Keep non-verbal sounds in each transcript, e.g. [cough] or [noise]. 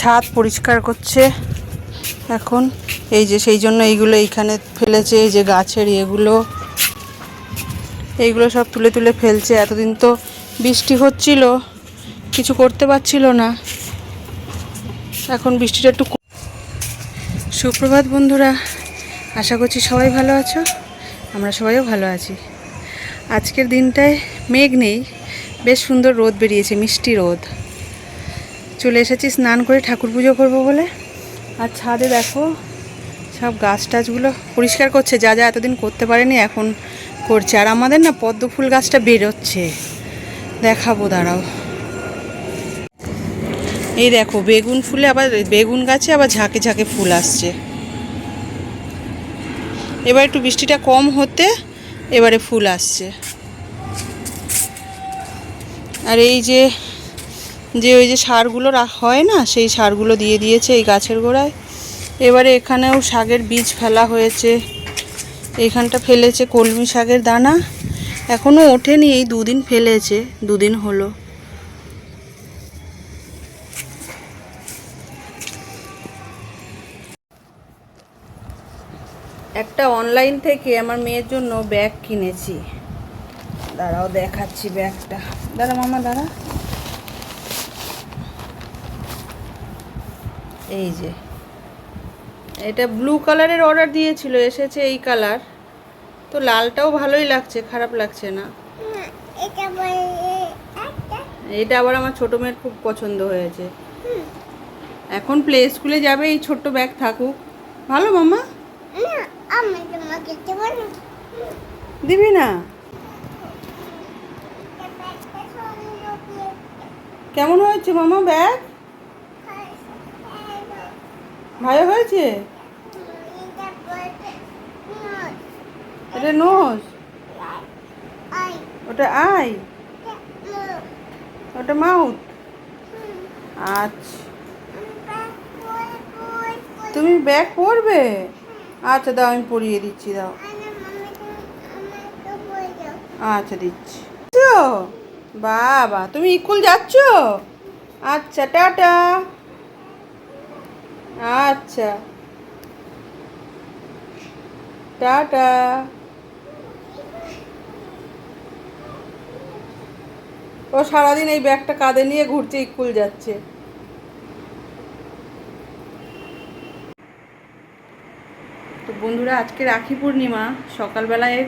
ছাদ পরিষ্কার করছে। এখন এই যে সেই জন্য এইগুলো এইখানে ফেলেছে, এই যে গাছের এগুলো। এইগুলো সব তুলে তুলে ফেলছে। এতদিন তো বৃষ্টি হচ্ছিল, কিছু করতে পারছিল না। এখন বৃষ্টিটা একটু সুপ্রভাত বন্ধুরা, আশা করছি সবাই ভালো আছো। আমরা সবাইও ভালো আছি। আজকের দিনটায় মেঘ নেই, বেশ সুন্দর রোদ বেরিয়েছে, মিষ্টি রোদ। চলে এসেছি, স্নান করে ঠাকুর পুজো করব বলে। আর ছাদে দেখো, সব গাছ টাছগুলো পরিষ্কার করছে, যা যা এতদিন করতে পারেনি এখন করছে। আর আমাদের না পদ্ম ফুল গাছটা বেরোচ্ছে। দেখাবো, দাঁড়াও। এই দেখো, বেগুন ফুলে আবার, বেগুন গাছে আবার ঝাঁকে ঝাঁকে ফুল আসছে। এবার একটু বৃষ্টিটা কম হতে এবারে ফুল আসছে। আর এই যে যে ওই যে সারগুলো হয় না, সেই সারগুলো দিয়ে দিয়েছে এই গাছের গোড়ায়। এবারে এখানেও শাকের বীজ ফেলা হয়েছে। এইখানটা ফেলেছে কলমি শাকের দানা। এখনও ওঠেনি, এই দুদিন ফেলেছে, দুদিন হলো। একটা অনলাইন থেকে আমার মেয়ের জন্য ব্যাগ কিনেছি। দাঁড়াও, দেখাচ্ছি ব্যাগটা। দাঁড়া মামা, দাঁড়া। এই যে। এটা ব্লু কালারের অর্ডার দিয়েছিল, এসেছে এই কালার তো লালটাও ভালোই লাগছে, খারাপ লাগছে না। এটা আবার আমার ছোটো মেয়ের খুব পছন্দ হয়েছে। এখন প্লে স্কুলে যাবে, এই ছোট্ট ব্যাগ থাকুক। ভালো, মামা? দিবি না? কেমন হয়েছে, মামা ব্যাগ ভালো হয়েছে? এটা নোজ। ওটা আই। ওটা মাউথ। আচ্ছা। তুমি ব্যাগ পরবে? আচ্ছা দাও, আমি পরিয়ে দিচ্ছি, দাও। আচ্ছা দিচ্ছি? বাবা তুমি স্কুল যাচ্ছ? আচ্ছা টাটা। আচ্ছা। টাটা। ও সারাদিন এই ব্যাগটা কাঁধে নিয়ে ঘুরছে, স্কুল যাচ্ছে। তো বন্ধুরা, আজকে রাখি পূর্ণিমা। সকালবেলায়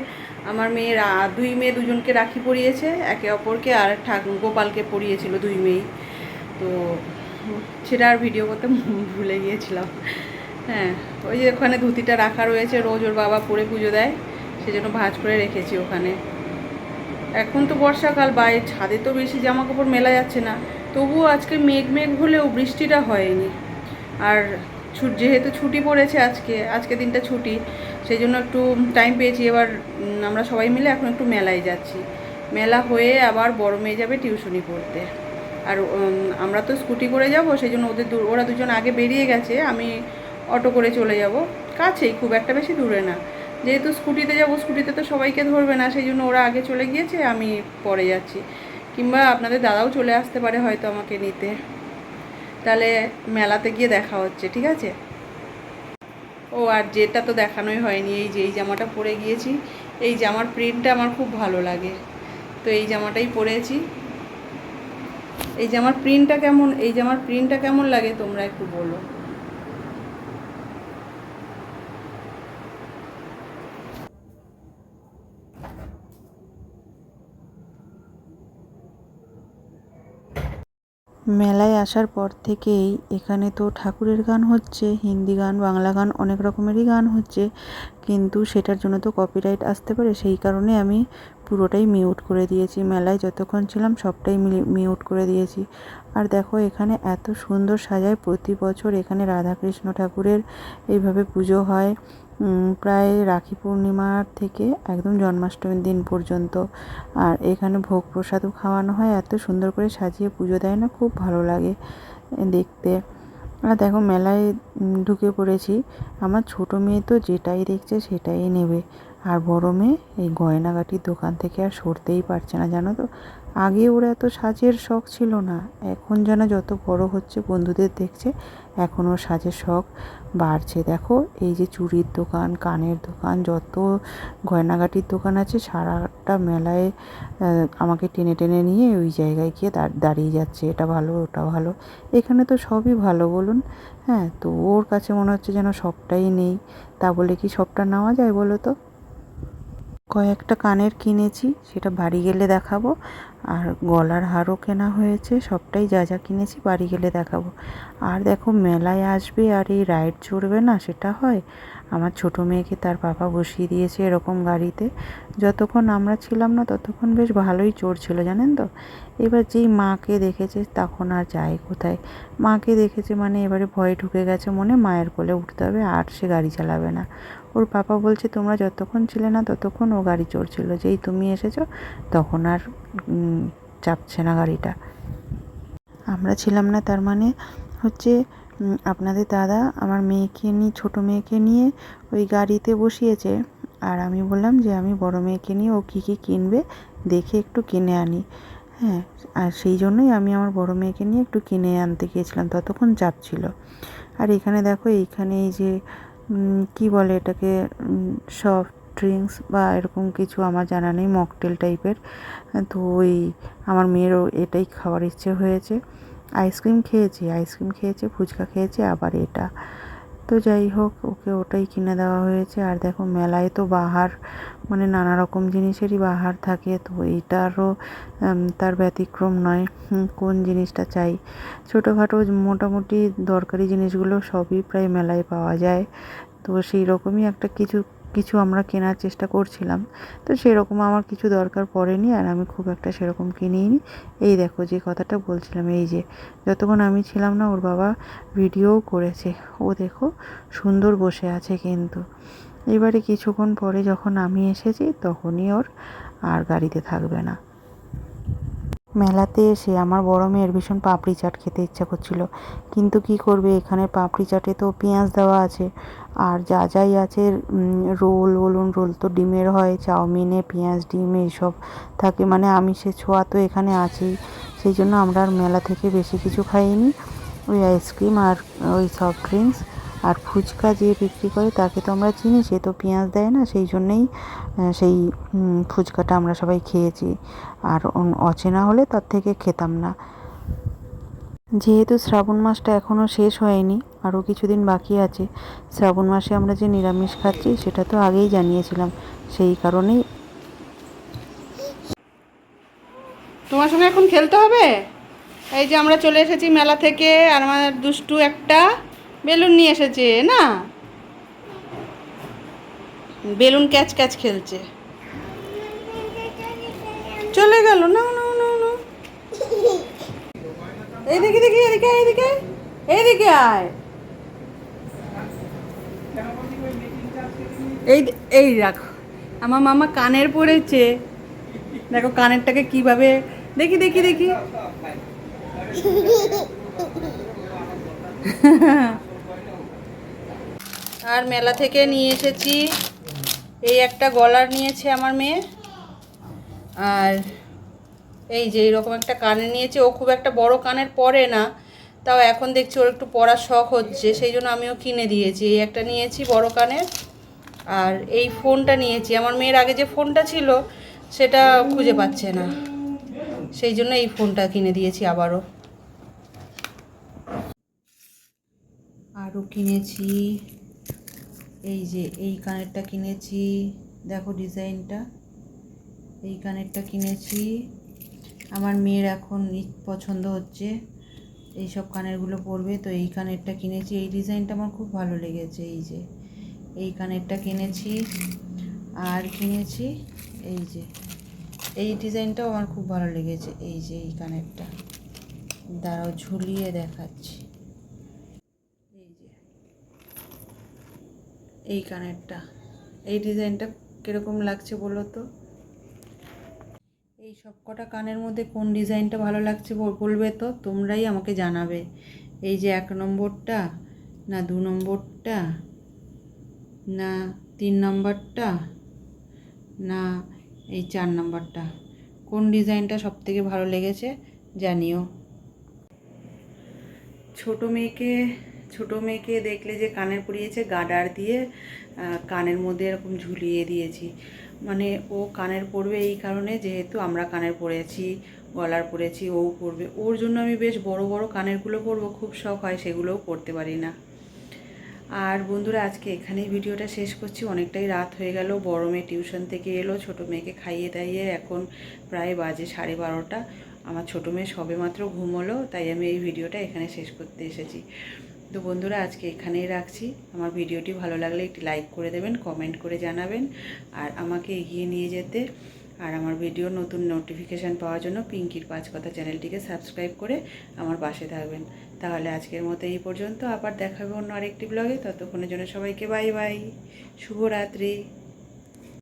আমার মেয়ে দুই মেয়ে দুজনকে রাখি পরিয়েছে। একে অপরকে আর ঠাকুর গোপালকে পরিয়েছিল দুই মেয়ে তো সেটা আর ভিডিও করতে ভুলে গিয়েছিলাম। হ্যাঁ ওই যে ওখানে ধুতিটা রাখা রয়েছে, রোজ ওর বাবা পরে পুজো দেয়, সেজন্য ভাঁজ করে রেখেছি ওখানে। এখন তো বর্ষাকাল বাইরে ছাদে তো বেশি জামা কাপড় মেলা যাচ্ছে না। তবুও আজকে মেঘ মেঘ হলেও বৃষ্টিটা হয়নি। আর যেহেতু ছুটি পড়েছে আজকে আজকে দিনটা ছুটি সেই জন্য একটু টাইম পেয়েছি। এবার আমরা সবাই মিলে এখন একটু মেলায় যাচ্ছি। মেলা হয়ে আবার বড় মেয়ে যাবে টিউশনি পড়তে। আর আমরা তো স্কুটি করে যাব, সেই জন্য ওদের ওরা দুজন আগে বেরিয়ে গেছে, আমি অটো করে চলে যাব। কাছেই, খুব একটা বেশি দূরে না। যেহেতু স্কুটিতে যাব, স্কুটিতে তো সবাইকে ধরবে না, সেই জন্য ওরা আগে চলে গিয়েছে, আমি পরে যাচ্ছি। কিংবা আপনাদের দাদাও চলে আসতে পারে হয়তো আমাকে নিতে। তাহলে মেলাতে গিয়ে দেখা হচ্ছে, ঠিক আছে? ও, আর যেটা তো দেখানোই হয়নি, এই যে, এই জামাটা পরে গিয়েছি। এই জামার প্রিন্টটা আমার খুব ভালো লাগে। তো এই জামাটাই পরেছি। এই জামার প্রিন্টটা কেমন এই জামার প্রিন্টটা কেমন লাগে তোমরা একটু বলো। মেলায় আসার পর থেকেই এখানে তো ঠাকুরের গান হচ্ছে, হিন্দি গান, বাংলা গান, অনেক রকমেরই গান হচ্ছে। কিন্তু সেটার জন্য তো কপিরাইট আসতে পারে, সেই কারণে আমি পুরোটাই মিউট করে দিয়েছি। মেলায় যতক্ষণ ছিলাম সবটাই মিউট করে দিয়েছি। আর দেখো এখানে এত সুন্দর সাজায়, প্রতি বছর এখানে রাধাকৃষ্ণ ঠাকুরের এইভাবে পুজো হয়। প্রায় রাখি পূর্ণিমার থেকে একদম জন্মাষ্টমীর দিন পর্যন্ত। আর এখানে ভোগ প্রসাদও খাওয়ানো হয়, এত সুন্দর করে সাজিয়ে পুজো দেয় না, খুব ভালো লাগে দেখতে। আর দেখো মেলায় ঢুকে পড়েছি, আমার ছোটো মেয়ে তো যেটাই দেখছে সেটাই নেবে। আর বড় মেয়ে এই গয়নাগাটির দোকান থেকে আর সরতেই পারছে না, জানো তো? আগে ওর এত সাজের শখ ছিল না। এখন যেন যত বড় হচ্ছে, বন্ধুদের দেখছে, এখন ওর সাজের শখ বাড়ছে। দেখো, এই যে চুড়ির দোকান, কানের দোকান, যত গয়নাগাটির দোকান আছে, সারাটা মেলায় আমাকে টেনে টেনে নিয়ে ওই জায়গায় গিয়ে দাঁড়িয়ে যাচ্ছে। এটা ভালো, ওটা ভালো। এখানে তো সবই ভালো, বলুন। হ্যাঁ তো ওর কাছে মনে হচ্ছে যেন সবটাই নেই। তা বলে কি সবটা নেওয়া যায় বলো তো? কয়েকটা কানের কিনেছি, সেটা বাড়ি গেলে দেখাবো। আর গলার হারও কেনা হয়েছে, সবটাই যা যা কিনেছি বাড়ি গেলে দেখাবো। আর দেখো মেলায় আসবে আর এই রাইড চড়বে না, সেটা হয়? আমার ছোটো মেয়েকে তার বাবা বসিয়ে দিয়েছে এরকম গাড়িতে। যতক্ষণ আমরা ছিলাম না, ততক্ষণ বেশ ভালোই চড়ছিল, জানেন তো? এবার যেই মাকে দেখেছে, তখন আর যায় কোথায়? মাকে দেখেছে মানে এবারে ভয় ঢুকে গেছে মনে, মায়ের কোলে উঠতে হবে, আর সে গাড়ি চালাবে না। ওর পাপা বলছে, তোমরা যতক্ষণ ছিলে না, ততক্ষণ ও গাড়ি চড়ছিল। যেই তুমি এসেছ, তখন আর চাপছে না গাড়িটা। আমরা ছিলাম না, তার মানে হচ্ছে আপনাদের দাদা আমার মেয়েকে নিয়ে, ছোটো মেয়েকে নিয়ে ওই গাড়িতে বসিয়েছে। আর আমি বললাম যে, আমি বড় মেয়েকে নিয়ে ও কী কী কিনবে, দেখে একটু কিনে আনি। হ্যাঁ আর সেই জন্যই আমি আমার বড় মেয়েকে নিয়ে একটু কিনে আনতে গিয়েছিলাম, ততক্ষণ চাপ ছিল। আর এখানে দেখো, এইখানে এই যে কি বলে এটাকে সফট ড্রিঙ্কস বা এরকম কিছু আমার জানা নেই মকটেল টাইপের তো ওই আমার মেয়েরও এটাই খাওয়ার ইচ্ছে হয়েছে। আইসক্রিম খেয়েছে আইসক্রিম খেয়েছে, ফুচকা খেয়েছে, আবার এটা। তো যাই হোক, ওকে ওটাই কিনে দেওয়া হয়েছে। আর দেখো, মেলায় তো বাহার মানে নানা রকম জিনিসেরই বাহার থাকে। তো এইটারও তার ব্যতিক্রম নয় কোন জিনিসটা চাই। ছোটোখাটো মোটামুটি দরকারি জিনিসগুলো সবই প্রায় মেলায় পাওয়া যায়। তো সেই রকমই একটা কিছু কিছু আমরা কেনার চেষ্টা করছিলাম। তো সেরকম আমার কিছু দরকার পড়েনি আর আমি খুব একটা সেরকম কিনিনি। এই দেখো যে কথাটা বলছিলাম, এই যে যতক্ষণ আমি ছিলাম না, ওর বাবা ভিডিও করেছে। ও দেখো সুন্দর বসে আছে কিন্তু। এবারে কিছুক্ষণ পরে যখন আমি এসেছি, তখনই ওর আর গাড়িতে থাকবে না। মেলাতে এসে আমার বড় মেয়ের ভীষণ পাপড়ি চাট খেতে ইচ্ছা করছিল। কিন্তু কি করবে? এখানে পাপড়ি চাটে তো পেঁয়াজ দেওয়া আছে। আর যা যাই আছে রোল, বলুন, রোল তো ডিমের হয়, চাউমিনে পেঁয়াজ, ডিম এইসব থাকে। মানে আমিষের ছোঁয়া তো এখানে আছেই। সেই জন্য আমরা আর মেলা থেকে বেশি কিছু খাইনি। ওই আইসক্রিম আর ওই সফট ড্রিঙ্কস আর ফুচকা যে বিক্রি করে তাকে তো আমরা চিনি, সে তো পেঁয়াজ দেয় না, সেই জন্যেই সেই ফুচকাটা আমরা সবাই খেয়েছি। আর অচেনা হলে তার থেকে খেতাম না। যেহেতু শ্রাবণ মাসটা এখনও শেষ হয়নি, আরও কিছুদিন বাকি আছে, শ্রাবণ মাসে আমরা যে নিরামিষ খাচ্ছি, সেটা তো আগেই জানিয়েছিলাম, সেই কারণেই। তোমার সঙ্গে এখন খেলতে হবে? এই যে আমরা চলে এসেছি মেলা থেকে, আর আমার দুষ্টু একটা। বেলুন নিয়ে এসেছে, না? বেলুন ক্যাচ ক্যাচ খেলছে। চলে গেল না না না না এইদিকে দেখি এদিকে এইদিকে এইদিকে আয়। এই এই রাখো, আমার মামা কানের পড়েছে। দেখো কানেরটাকে কীভাবে, দেখি দেখি দেখি। [laughs] আর মেলা থেকে নিয়ে এসেছি। এই একটা গলার নিয়েছে আমার মেয়ে। আর এই যে এইরকম একটা কানে নিয়েছে। ও খুব একটা বড় কানের পরে না, তাও এখন দেখছি ওর একটু পরার শখ হচ্ছে। সেই জন্য আমিও কিনে দিয়েছি। এই একটা নিয়েছি বড় কানের। আর এই ফোনটা নিয়েছি। আমার মেয়ের আগে যে ফোনটা ছিল, সেটা খুঁজে পাচ্ছে না। সেই জন্য এই ফোনটা কিনে দিয়েছি আবারও। আরও কিনেছি। এই যে এই কানেরটা কিনেছি, দেখো ডিজাইনটা। এই কানেরটা কিনেছি। আমার মেয়ের এখন পছন্দ হচ্ছে এই সব কানেরগুলো পরবে, তো এই কানেরটা কিনেছি। এই ডিজাইনটা আমার খুব ভালো লেগেছে, এই যে। এই কানেরটা কিনেছি, আর কিনেছি, এই যে। এই ডিজাইনটাও আমার খুব ভালো লেগেছে, এই যে এই কানেরটা। দাঁড়াও, ঝুলিয়ে দেখাচ্ছি এই যে এই কানেরটা। এই ডিজাইনটা কীরকম লাগছে বলো তো? এই সব কটা কানের মধ্যে কোন ডিজাইনটা ভালো লাগছে বলবে তো? তোমরাই আমাকে জানাবে। এই যে এক নম্বরটা, না দু নম্বরটা, না তিন নম্বরটা, না এই চার নম্বরটা। কোন ডিজাইনটা সব থেকে ভালো লেগেছে জানিও। ছোট মেয়েকে ছোট মেয়েকে দেখলে যে কানের পরিয়েছে গাডার দিয়ে কানের মধ্যে এরকম ঝুলিয়ে দিয়েছি। মানে ও কানের পরবে এই কারণে, যেহেতু আমরা কানের পরেছি গলার পরেছি ও পরবে ওর জন্য আমি বেশ বড় বড় কানেরগুলো পরবো, খুব শখ হয় সেগুলোও পরতে পারি না। আর বন্ধুরা, আজকে এখানেই ভিডিওটা শেষ করছি। অনেকটাই রাত হয়ে গেল, বড় মেয়ে টিউশন থেকে এলো, ছোটো মেয়েকে খাইয়ে দাইয়ে এখন প্রায় বাজে সাড়ে বারোটা। আমার ছোটো মেয়ে সবে মাত্র ঘুমোলো, তাই আমি এই ভিডিওটা এখানে শেষ করতে এসেছি। তো বন্ধুরা, আজকে এখানেই রাখছি। আমার ভিডিওটি ভালো লাগলে একটি লাইক করে দেবেন, কমেন্ট করে জানাবেন, আর আমাকে এগিয়ে নিয়ে যেতে। আর আমার ভিডিও নতুন নোটিফিকেশান পাওয়ার জন্য পিঙ্কির পাঁচ কথা চ্যানেলটিকে সাবস্ক্রাইব করে আমার পাশে থাকবেন। তাহলে আজকের মতো এই পর্যন্ত, আবার দেখাবে অন্য আরেকটি ব্লগে। ততক্ষণের জন্য সবাইকে বাই বাই। শুভরাত্রি।